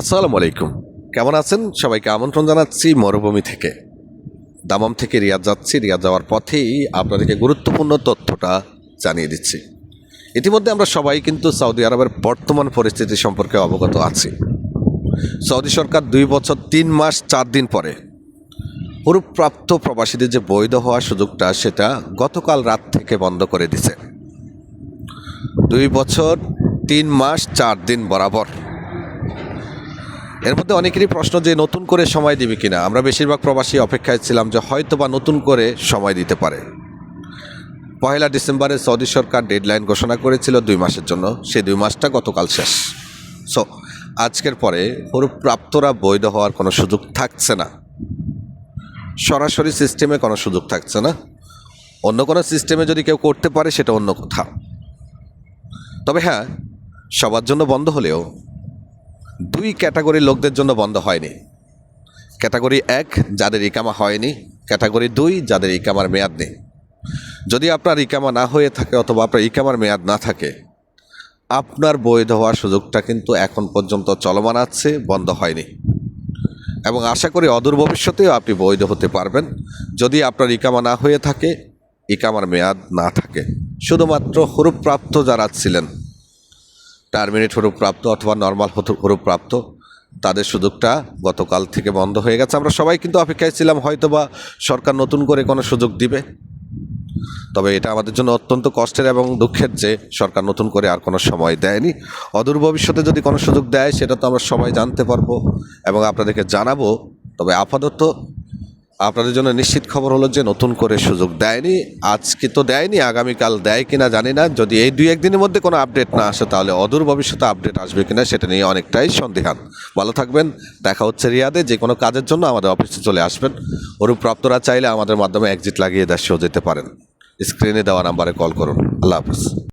আসসালামু আলাইকুম। কেমন আছেন? সবাইকে আমন্ত্রণ জানাচ্ছি মরুভূমি থেকে। দামাম থেকে রিয়াদ যাচ্ছি। রিয়াদ যাওয়ার পথেই আপনাদেরকে গুরুত্বপূর্ণ তথ্যটা জানিয়ে দিচ্ছি। ইতিমধ্যে আমরা সবাই কিন্তু সৌদি আরবের বর্তমান পরিস্থিতি সম্পর্কে অবগত আছি। সৌদি সরকার দুই বছর, তিন মাস, চার দিন পরে পুরুপ্রাপ্ত প্রবাসীদের যে বৈধ হওয়ার সুযোগটা, সেটা গতকাল রাত থেকে বন্ধ করে দিছে। দুই বছর, তিন মাস, চার দিন বরাবর। এর মধ্যে অনেকেরই প্রশ্ন যে নতুন করে সময় দিবে কিনা। আমরা বেশিরভাগ প্রবাসী অপেক্ষায় ছিলাম যে হয়তো বা নতুন করে সময় দিতে পারে। পহেলা ডিসেম্বরে সৌদি সরকার ডেডলাইন ঘোষণা করেছিল দুই মাসের জন্য। সেই দুই মাসটা গতকাল শেষ। সো আজকের পরে প্রাপ্তরা বৈধ হওয়ার কোনো সুযোগ থাকছে না। সরাসরি সিস্টেমে কোনো সুযোগ থাকছে না। অন্য কোনো সিস্টেমে যদি কেউ করতে পারে, সেটা অন্য কথা। তবে হ্যাঁ সবার জন্য বন্ধ হলেও দুই ক্যাটাগরির লোকদের জন্য বন্ধ হয়নি। ক্যাটাগরি এক, যাদের ইকামা হয়নি। ক্যাটাগরি দুই, যাদের ইকামার মেয়াদ নেই। যদি আপনার ইকামা না হয়ে থাকে অথবা আপনার ইকামার মেয়াদ না থাকে, আপনার বৈধ হওয়ার সুযোগটা কিন্তু এখন পর্যন্ত চলমান আছে, বন্ধ হয়নি। এবং আশা করি অদূর ভবিষ্যতেও আপনি বৈধ হতে পারবেন। যদি আপনার ইকামা না হয়ে থাকে, ইকামার মেয়াদ না থাকে। শুধুমাত্র হরুপ্রাপ্ত যারা ছিলেন টার্মিনেট হরুপ প্রাপ্ত অথবা নর্মাল হরুপ প্রাপ্ত তাদের সুযোগটা গতকাল থেকে বন্ধ হয়ে গেছে। আমরা সবাই কিন্তু অপেক্ষায় ছিলাম হয়তো বা সরকার নতুন করে কোনো সুযোগ দিবে। তবে এটা আমাদের জন্য অত্যন্ত কষ্টের এবং দুঃখের যে সরকার নতুন করে আর কোনো সময় দেয়নি। অদূর ভবিষ্যতে যদি কোনো সুযোগ দেয়, সেটা তো আমরা সবাই জানতে পারব এবং আপনাদেরকে জানাব। তবে আপাতত আপনাদের জন্য নিশ্চিত খবর হলো যে নতুন করে সুযোগ দেয়নি। আজকে তো দেয়নি, আগামীকাল দেয় কিনা জানি না। যদি এই দুই একদিনের মধ্যে কোনো আপডেট না আসে, তাহলে অদূর ভবিষ্যতে আপডেট আসবে কিনা সেটা নিয়ে অনেকটাই সন্দেহান। ভালো থাকবেন, দেখা হচ্ছে রিয়াদে, যে কোনো কাজের জন্য আমাদের অফিসে চলে আসবেন। প্রাপ্তরা চাইলে আমাদের মাধ্যমে এক্সিট লাগিয়ে দেশেও যেতে পারেন। স্ক্রিনে দেওয়া নাম্বারে কল করুন। আল্লাহ হাফিজ।